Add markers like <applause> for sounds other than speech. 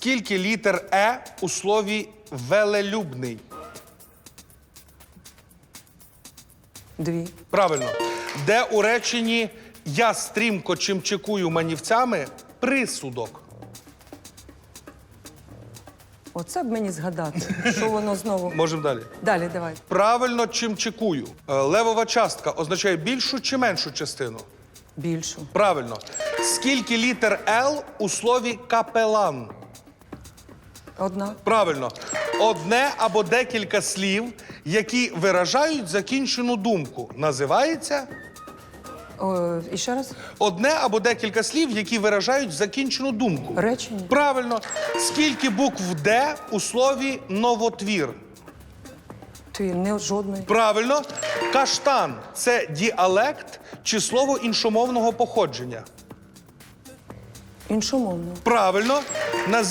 Скільки літер Е у слові велелюбний? Дві. Правильно. Де у реченні я стрімко чимчикую манівцями присудок? Оце б мені згадати, що воно знову. <laughs> Можемо далі. Далі, давай. Правильно чимчикую. Е, Левова частка означає більшу чи меншу частину? Більшу. Правильно. Скільки літер Л у слові капелан? Одна. Правильно. Одне або декілька слів, які виражають закінчену думку, називається О, і ще раз. одне або декілька слів, які виражають закінчену думку. Речення. Правильно. Скільки букв Д у слові новотвір? Твір, не жодної. Правильно. Каштан це діалект чи слово іншомовного походження? Іншомовно. Правильно. Назвіть